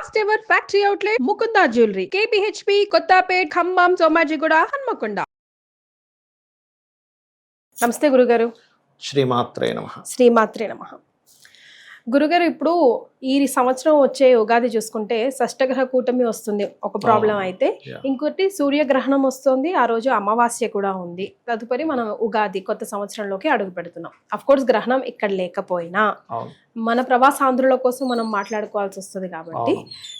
First ever factory outlet Mukunda jewellery KPHB Kothapet Khammam Somajiguda Hanamkonda నమస్తే గురుగారు శ్రీమాత్రే నమ శ్రీమాత్రే నమ గురుగారు ఇప్పుడు ఈ సంవత్సరం వచ్చే ఉగాది చూసుకుంటే షష్టగ్రహ కూటమి వస్తుంది. ఒక ప్రాబ్లం. అయితే. ఇంకోటి సూర్యగ్రహణం వస్తుంది. ఆ రోజు అమావాస్య కూడా ఉంది. తదుపరి మనం ఉగాది కొత్త సంవత్సరంలోకి అడుగు పెడుతున్నాం. అఫ్ కోర్స్ గ్రహణం ఇక్కడ లేకపోయినా మన ప్రవాసాంధ్రుల కోసం మనం మాట్లాడుకోవాల్సి వస్తుంది కాబట్టి.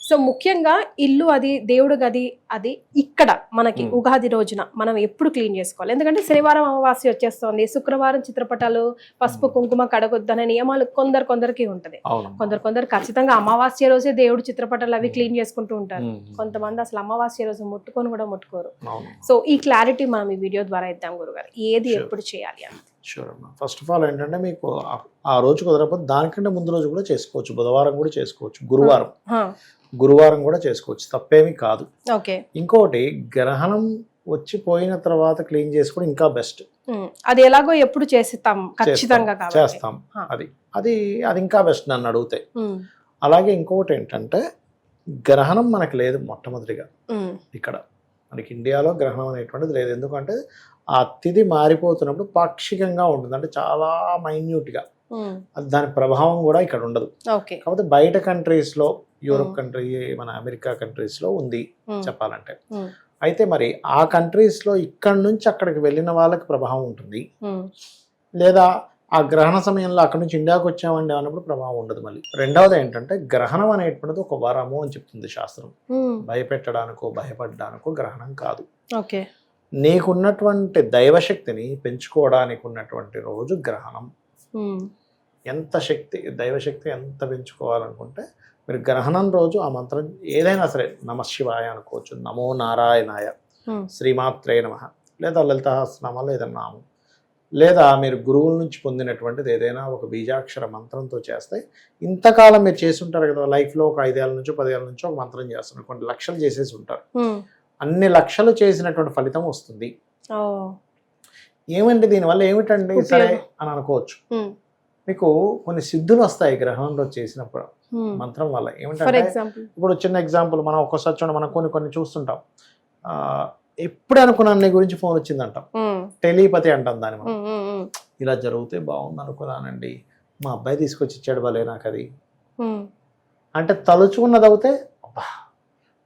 సో ముఖ్యంగా ఇల్లు అది దేవుడు గది అది ఇక్కడ మనకి Hmm. ఉగాది రోజున మనం ఎప్పుడు క్లీన్ చేసుకోవాలి. ఎందుకంటే శనివారం అమావాస్య వచ్చేస్తోంది. శుక్రవారం చిత్రపటాలు పసుపు Hmm. కుంకుమ కడగొద్దనే నియమాలు కొందరు కొందరికి ఉంటది. కొందరు కొందరు ఖచ్చితంగా అమావాస్య రోజే దేవుడు చిత్రపటాలు అవి క్లీన్ చేసుకుంటూ ఉంటారు. కొంతమంది అసలు అమావాస్య రోజు ముట్టుకొని కూడా ముట్టుకోరు. సో ఈ క్లారిటీ మనం ఈ వీడియో ద్వారా ఇద్దాం గురుగారు. ఏది. ఎప్పుడు చేయాలి అని షూర్ అమ్మా. ఫస్ట్ ఆఫ్ ఆల్ ఏంటంటే మీకు ఆ- రోజు కుదరకపోతే దానికంటే ముందు రోజు కూడా చేసుకోవచ్చు. బుధవారం కూడా చేసుకోవచ్చు. గురువారం. గురువారం కూడా చేసుకోవచ్చు. తప్పేమీ కాదు. ఓకే. ఇంకోటి గ్రహణం వచ్చి పోయిన తర్వాత క్లీన్ చేసుకోవడం ఇంకా బెస్ట్. అది ఎలాగో ఎప్పుడు చేస్తాం ఖచ్చితంగా కాబట్టి. చేస్తాం. అది. అది అది ఇంకా బెస్ట్ నన్ను అడిగితే. అలాగే ఇంకొకటి ఏంటంటే గ్రహణం మనకు లేదు మొట్టమొదటిగా. ఇక్కడ. మనకి ఇండియాలో గ్రహణం అనేటువంటిది లేదు. ఎందుకంటే ఆ తిథి మారిపోతున్నప్పుడు పాక్షికంగా ఉంటుంది. అంటే చాలా మైన్యూట్గా. దాని ప్రభావం కూడా ఇక్కడ ఉండదు. కాకపోతే బయట కంట్రీస్లో యూరోప్. కంట్రీ మన అమెరికా కంట్రీస్లో ఉంది చెప్పాలంటే. అయితే మరి ఆ కంట్రీస్లో ఇక్కడ నుంచి అక్కడికి వెళ్ళిన వాళ్ళకి ప్రభావం ఉంటుంది. లేదా ఆ గ్రహణ సమయంలో అక్కడ నుంచి ఇండియాకి వచ్చామండి అన్నప్పుడు ప్రభావం ఉండదు మళ్ళీ. రెండవది ఏంటంటే గ్రహణం అనేటువంటిది ఒక వరము అని చెప్తుంది శాస్త్రం. భయపెట్టడానికో భయపడడానికో గ్రహణం కాదు. ఓకే. నీకున్నటువంటి దైవశక్తిని పెంచుకోవడానికి ఉన్నటువంటి రోజు గ్రహణం. ఎంత శక్తి దైవశక్తి ఎంత పెంచుకోవాలనుకుంటే మీరు గ్రహణం రోజు ఆ మంత్రం ఏదైనా సరే నమ శివాయ అనుకోవచ్చు నమో నారాయణాయ శ్రీమాత్రే నమ లేదా లలితహాస్నామాలు ఏదైనా నామం లేదా మీరు గురువుల నుంచి పొందినటువంటిది ఏదైనా ఒక బీజాక్షర మంత్రంతో చేస్తే ఇంతకాలం మీరు చేసి ఉంటారు కదా లైఫ్లో ఒక ఐదేళ్ళ నుంచో పదేళ్ళ నుంచో ఒక మంత్రం చేస్తున్నారు కొన్ని లక్షలు చేసేసి ఉంటారు. అన్ని లక్షలు చేసినటువంటి ఫలితం వస్తుంది. ఓ, ఏమండి దీనివల్ల ఏమిటండి సరే. అని అనుకోవచ్చు. మీకు కొన్ని సిద్ధులు వస్తాయి గ్రహణంలో చేసినప్పుడు. మంత్రం వల్ల. ఏమిటంటే ఇప్పుడు చిన్న ఎగ్జాంపుల్ మనం ఒక్కోసారి చూడండి మనం కొన్ని కొన్ని చూస్తుంటాం. ఎప్పుడు అనుకున్నాను నీ గురించి ఫోన్ వచ్చిందంటాం. ఉమ్, టెలిపతి అంటాం దాన్ని మనం. ఉమ్, ఇలా జరిగితే బాగుంది అనుకున్నానండి. మా అబ్బాయి తీసుకొచ్చి ఇచ్చాడు భలే నాకు అది. అంటే తలుచుకున్నది అవుతే అబ్బా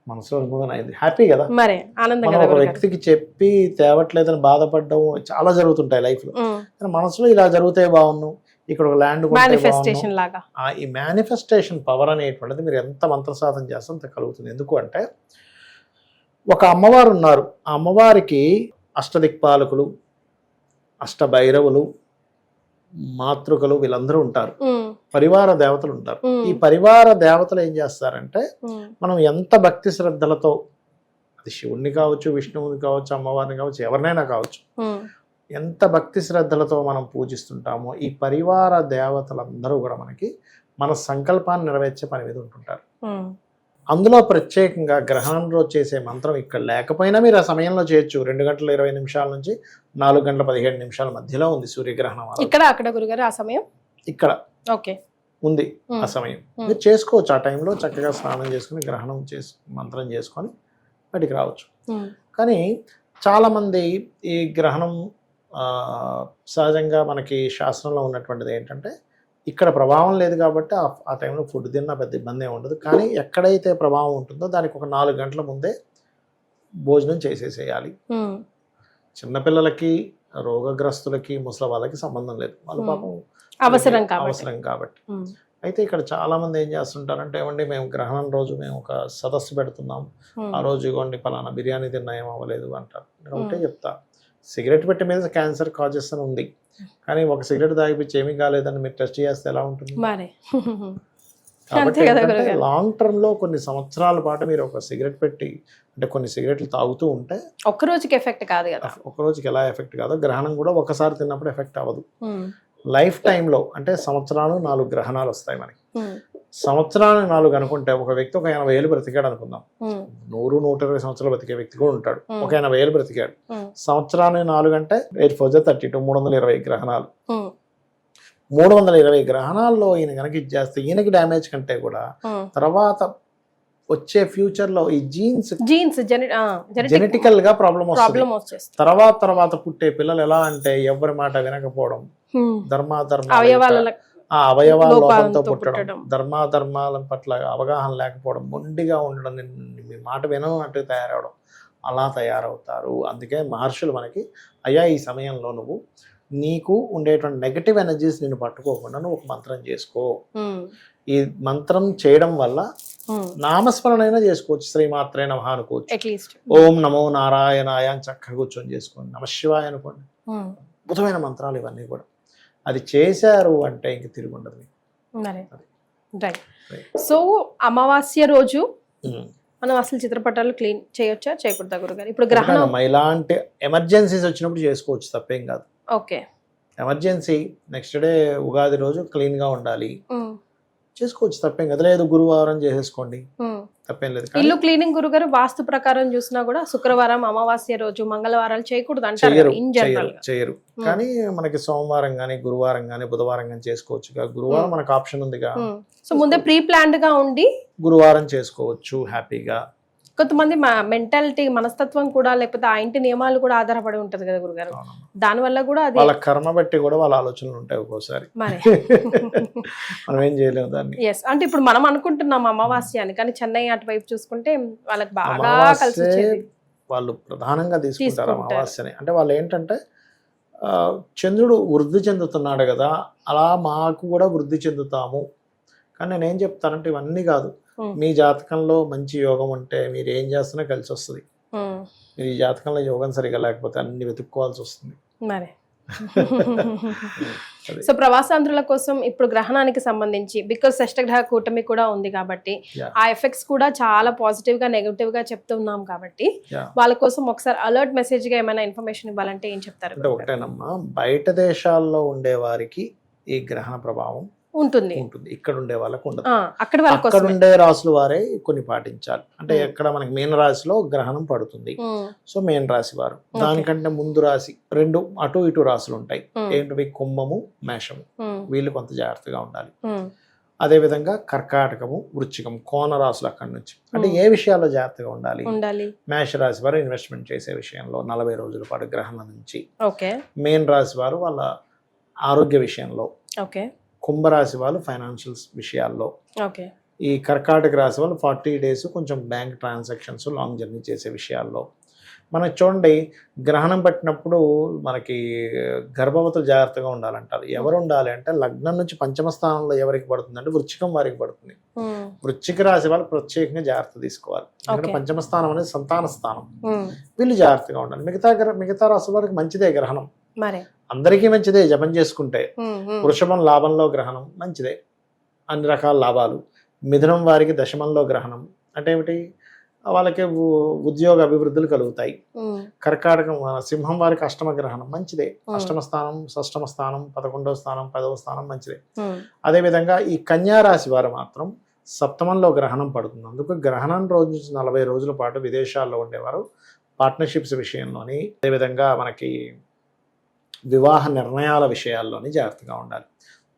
మనసులో అనుకున్నాను అయింది. హ్యాపీ కదా? మనం ఒక. వ్యక్తికి చెప్పి తేవట్లేదని బాధపడడం చాలా జరుగుతుంటాయి లైఫ్లో. కానీ మనసులో ఇలా జరిగితే బాగున్ను ఇక్కడ ఒక ల్యాండ్ మేనిఫెస్టేషన్ లాగా. ఈ మేనిఫెస్టేషన్ పవర్ అనేటువంటిది మీరు ఎంత మంత్ర సాధన చేస్తే అంత కలుగుతుంది. ఎందుకు అంటే ఒక అమ్మవారు ఉన్నారు. ఆ అమ్మవారికి అష్టదిక్పాలకులు అష్టభైరవులు మాతృకలు వీళ్ళందరూ ఉంటారు. పరివార దేవతలు ఉంటారు. ఈ పరివార దేవతలు ఏం చేస్తారంటే మనం ఎంత భక్తి శ్రద్ధలతో అది శివుణ్ణి కావచ్చు విష్ణువుని కావచ్చు అమ్మవారిని కావచ్చు ఎవరినైనా కావచ్చు ఎంత భక్తి శ్రద్ధలతో మనం పూజిస్తుంటామో ఈ పరివార దేవతలందరూ కూడా మనకి మన సంకల్పాన్ని నెరవేర్చే పని మీద ఉంటుంటారు. అందులో ప్రత్యేకంగా గ్రహణం రోజు చేసే మంత్రం ఇక్కడ లేకపోయినా మీరు ఆ సమయంలో చేయొచ్చు. రెండు గంటల ఇరవై నిమిషాల నుంచి నాలుగు గంటల పదిహేడు నిమిషాల మధ్యలో ఉంది సూర్యగ్రహణం. ఇక్కడ అక్కడ గురుగారు ఆ సమయం? ఇక్కడ. ఓకే. ఉంది ఆ సమయం. మీరు చేసుకోవచ్చు. ఆ టైంలో చక్కగా స్నానం చేసుకుని గ్రహణం చేసి మంత్రం చేసుకొని బయటికి రావచ్చు. కానీ చాలామంది ఈ గ్రహణం సహజంగా మనకి శాస్త్రంలో ఉన్నటువంటిది ఏంటంటే ఇక్కడ ప్రభావం లేదు కాబట్టి ఆ టైంలో ఫుడ్ తిన్నా పెద్ద ఇబ్బంది ఉండదు. కానీ ఎక్కడైతే ప్రభావం ఉంటుందో దానికి ఒక నాలుగు గంటల ముందే భోజనం చేసేసేయాలి. చిన్నపిల్లలకి రోగగ్రస్తులకి ముసలి వాళ్ళకి సంబంధం లేదు. వాళ్ళ. పాపం అవసరం కాబట్టి. అవసరం కాబట్టి. అయితే ఇక్కడ చాలా మంది ఏం చేస్తుంటారంటే ఏమండి మేము గ్రహణం రోజు మేము ఒక సదస్సు పెడుతున్నాం. ఆ రోజు ఇగోండి పలానా బిర్యానీ తిన్నా ఏం అవ్వలేదు అంటారు. నేను ఒకటే. చెప్తా. సిగరెట్ పెట్టి మీద క్యాన్సర్ కాజెస్ అని ఉంది. కానీ ఒక సిగరెట్ తాగిపించి ఏమీ కాలేదని మీరు టెస్ట్ చేస్తే ఎలా ఉంటుంది? కాబట్టి. లాంగ్ టర్మ్లో కొన్ని సంవత్సరాల పాటు మీరు ఒక సిగరెట్ పెట్టి అంటే కొన్ని సిగరెట్లు తాగుతూ ఉంటే ఒక్క రోజుకి ఎఫెక్ట్ కాదు కదా. ఒక రోజుకి ఎలా ఎఫెక్ట్ కాదో గ్రహణం కూడా ఒకసారి తిన్నప్పుడు ఎఫెక్ట్ అవ్వదు. లైఫ్ టైంలో అంటే సంవత్సరాలు నాలుగు గ్రహణాలు వస్తాయి మనకి. సంవత్సరానికి నాలుగు అనుకుంటే ఒక వ్యక్తి ఒక ఎనభై ఏళ్ళు బ్రతికాడు అనుకుందాం. నూరు నూట ఇరవై సంవత్సరాలు బ్రతికే వ్యక్తి కూడా ఉంటాడు. ఒక ఎనభై ఏళ్ళు బ్రతికాడు. సంవత్సరానికి నాలుగు అంటే ఎయిట్ ఫోర్ థర్టీ టూ మూడు వందల ఇరవై గ్రహణాలు. మూడు వందల ఇరవై గ్రహణాల్లో ఈయన కనుక ఇచ్చేస్తే ఈయనకి డ్యామేజ్ కంటే కూడా తర్వాత వచ్చే ఫ్యూచర్లో ఈ జీన్స్ జీన్స్ జెనె జెనెటిక్ జెనెటికల్గా ప్రాబ్లం వస్తుంది తర్వాత తర్వాత పుట్టే పిల్లలు ఎలా అంటే ఎవరి మాట వినకపోవడం. ధర్మాధర్మ ఆ అవయవాల లోపంతో పుట్టడం. ధర్మాధర్మాల పట్ల అవగాహన లేకపోవడం మొండిగా ఉండడం మీ మాట వినట్టు తయారవడం అలా తయారవుతారు. అందుకే మహర్షులు మనకి అయ్యా ఈ సమయంలో నువ్వు నీకు ఉండేటువంటి నెగటివ్ ఎనర్జీస్ నేను పట్టుకోకుండా నువ్వు ఒక మంత్రం చేసుకో. ఈ మంత్రం చేయడం వల్ల నామస్మరణ అయినా చేసుకోవచ్చు శ్రీమాత్రే నమః అనుకోవచ్చు. ఓం నమో నారాయణాయ అని చక్కగా కూర్చొని చేసుకోండి నమ శివాయ అనుకోండి. అద్భుతమైన మంత్రాలు ఇవన్నీ కూడా. అది చేశారు అంటే ఇంక తిరిగి ఉండదు. రైట్. సో అమావాస్య రోజు ఉమ్. మనం అసలు చిత్రపటాలు క్లీన్ చేయొచ్చా? చేయకూడదా గురుగారు? ఇప్పుడు గ్రహణం ఇలాంటి ఎమర్జెన్సీస్ వచ్చినప్పుడు చేసుకోవచ్చు తప్పేం కాదు. Okay. Emergency next day Ugadi రోజు క్లీన్గా ఉండాలి చేసుకోవచ్చు తప్పేం కదా. లేదు గురువారం చేసేసుకోండి. తప్పేం లేదు. ఇల్లు క్లీనింగ్ గురుగారు వాస్తు ప్రకారం చూసినా కూడా శుక్రవారం అమావాస్య రోజు మంగళవారాలు చేయకూడదు అంటారు చెయ్యరు Hmm. కానీ మనకి సోమవారం కానీ గురువారం కానీ బుధవారం కానీ చేసుకోవచ్చు గురువారం Hmm. మనకు ఆప్షన్ ఉందిగా సో ముందే ప్రీ ప్లాన్డ్గా ఉండి గురువారం చేసుకోవచ్చు హ్యాపీగా. కొంతమంది మెంటాలిటీ మనస్తత్వం కూడా లేకపోతే ఆ ఇంటి నియమాలు కూడా ఆధారపడి ఉంటది కదా గురుగారు. దాని వల్ల కూడా అది వాళ్ళ కర్మ బట్టి కూడా వాళ్ళ ఆలోచనలు ఉంటాయి ఒక్కోసారి. మరి. మనం ఏం చేయలేము దాన్ని. ఎస్ అంటే ఇప్పుడు మనం అనుకుంటున్నాం అమావాస్య అని కానీ చెన్నై అటువైపు చూసుకుంటే వాళ్ళకి బాగా కలిసి వాళ్ళు ప్రధానంగా తీసుకుంటారు. అమావాస్యని. అంటే వాళ్ళు ఏంటంటే చంద్రుడు వృద్ధి చెందుతున్నాడు కదా అలా మాకు కూడా వృద్ధి చెందుతాము. కానీ నేను ఏం చెప్తానంటే ఇవన్నీ కాదు. మీ జాతకంలో మంచి యోగం ఉంటే మీరు ఏం చేస్తున్నా కలిసి వస్తుంది మీరు ఈ జాతకంలో యోగం సరిగా లేకపోతే అన్ని వెతుక్కోవాల్సి వస్తుంది మరి. సో ప్రవాసాంధ్రుల కోసం ఇప్పుడు గ్రహణానికి సంబంధించి బికాస్ షష్టగ్రహ కూటమి కూడా ఉంది కాబట్టి. ఆ ఎఫెక్ట్స్ కూడా చాలా పాజిటివ్గా నెగటివ్గా చెప్తున్నాం కాబట్టి. వాళ్ళ కోసం ఒకసారి అలర్ట్ మెసేజ్గా ఏమైనా ఇన్ఫర్మేషన్ ఇవ్వాలంటే ఏం చెప్తారు అంటే ఒకటేనమ్మా బయట దేశాల్లో ఉండే వారికి ఈ గ్రహణ ప్రభావం ఉంటుంది. ఉంటుంది. ఇక్కడ ఉండే వాళ్ళకు ఉండదు. అక్కడ అక్కడ ఉండే రాసుల వారే కొన్ని పాటించాలి. అంటే. ఎక్కడ మనకి మీన రాశిలో గ్రహణం పడుతుంది. సో మీన రాశి వారు. దానికంటే ముందు రాశి రెండు అటు ఇటు రాశులు ఉంటాయి. ఏంటివి? కుంభము మేషము. వీళ్ళు కొంత జాగ్రత్తగా ఉండాలి. Hmm. అదే విధంగా కర్కాటకము వృచ్చికం కోన రాశులు అక్కడి నుంచి. అంటే. ఏ విషయాల్లో జాగ్రత్తగా ఉండాలి? ఉండాలి. మేష రాశి వారు ఇన్వెస్ట్మెంట్ చేసే విషయంలో నలభై రోజుల పాటు గ్రహణం నుంచి. ఓకే. మెయిన్ రాశి వారు వాళ్ళ ఆరోగ్య విషయంలో ఓకే. కుంభరాశి వాళ్ళు ఫైనాన్షియల్స్ విషయాల్లో. ఓకే. ఈ కర్కాటక రాశి వాళ్ళు ఫార్టీ డేస్ కొంచెం బ్యాంక్ ట్రాన్సాక్షన్స్ లాంగ్ జర్నీ చేసే విషయాల్లో. మనకి చూడండి గ్రహణం పట్టినప్పుడు మనకి గర్భవతులు జాగ్రత్తగా ఉండాలంటారు. ఎవరు ఉండాలి అంటే లగ్నం నుంచి పంచమ స్థానంలో ఎవరికి పడుతుంది అంటే వృచ్చికం వారికి పడుతుంది. వృచ్చిక రాశి వాళ్ళు ప్రత్యేకంగా జాగ్రత్త తీసుకోవాలి. ఎందుకంటే. పంచమ స్థానం అనేది సంతాన స్థానం. వీళ్ళు జాగ్రత్తగా ఉండాలి. మిగతా మిగతా రాశుల వారికి మంచిదే గ్రహణం. అందరికీ మంచిదే జపం చేసుకుంటే. వృషభం లాభంలో గ్రహణం మంచిదే. అన్ని రకాల లాభాలు. మిథునం వారికి దశమంలో గ్రహణం. అంటే ఏమిటి? వాళ్ళకి ఉద్యోగ అభివృద్ధులు కలుగుతాయి. కర్కాటకం సింహం వారికి అష్టమ గ్రహణం మంచిదే. అష్టమ స్థానం షష్టమ స్థానం పదకొండవ స్థానం పదవ స్థానం మంచిదే. అదేవిధంగా ఈ కన్యా రాశి వారు మాత్రం సప్తమంలో గ్రహణం పడుతుంది. అందుకు గ్రహణం రోజు నుంచి నలభై రోజుల పాటు విదేశాల్లో ఉండేవారు. పార్ట్నర్షిప్స్ విషయంలోని అదేవిధంగా మనకి వివాహ నిర్ణయాల విషయాల్లోని జాగ్రత్తగా ఉండాలి.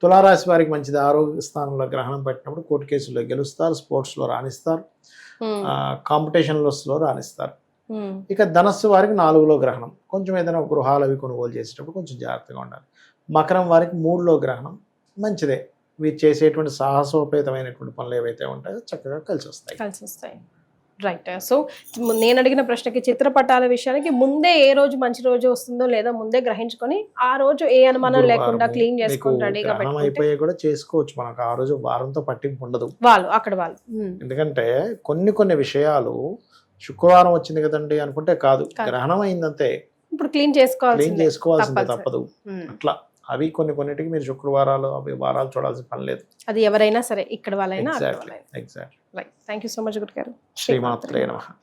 తులారాశి వారికి మంచిది. ఆరోగ్య స్థానంలో గ్రహణం పెట్టినప్పుడు కోర్టు కేసుల్లో గెలుస్తారు స్పోర్ట్స్లో రాణిస్తారు ఉమ్, కాంపిటీషన్స్లో రాణిస్తారు. ఇక ధనస్సు వారికి నాలుగులో గ్రహణం. కొంచెం ఏదైనా గృహాలు అవి కొనుగోలు చేసేటప్పుడు కొంచెం జాగ్రత్తగా ఉండాలి. మకరం వారికి మూడులో గ్రహణం. మంచిదే. వీరు చేసేటువంటి సాహసోపేతమైనటువంటి పనులు ఏవైతే ఉంటాయో చక్కగా కలిసి వస్తాయి కలిసి వస్తాయి రైట్ సో నేను అడిగిన ప్రశ్నకి చిత్రపటాల విషయానికి ముందే ఏ రోజు మంచి రోజు వస్తుందో లేదా ముందే గ్రహించుకొని ఆ రోజు ఏ అనుమానం లేకుండా క్లీన్ చేసుకొని రెడీగా అయిపోయి కూడా చేసుకోవచ్చు. మనకు ఆ రోజు వారంతో పట్టింపు ఉండదు. వాళ్ళు అక్కడ వాళ్ళు. ఉమ్, ఎందుకంటే కొన్ని కొన్ని విషయాలు శుక్రవారం వచ్చింది కదండి అనుకుంటే కాదు. గ్రహణం అయిందంతే. ఇప్పుడు క్లీన్ క్లీన్ చేసుకోవాల్సిందే. తప్పదు. ఉమ్, అట్లా. అవి కొన్ని కొన్నిటికి మీరు శుక్రవారాలు అవి వారాలు చూడాల్సిన పని లేదు. అది ఎవరైనా సరే ఇక్కడ వాళ్ళైనా exactly right thank you so much గురు గారు శ్రీమాత్రే నమః.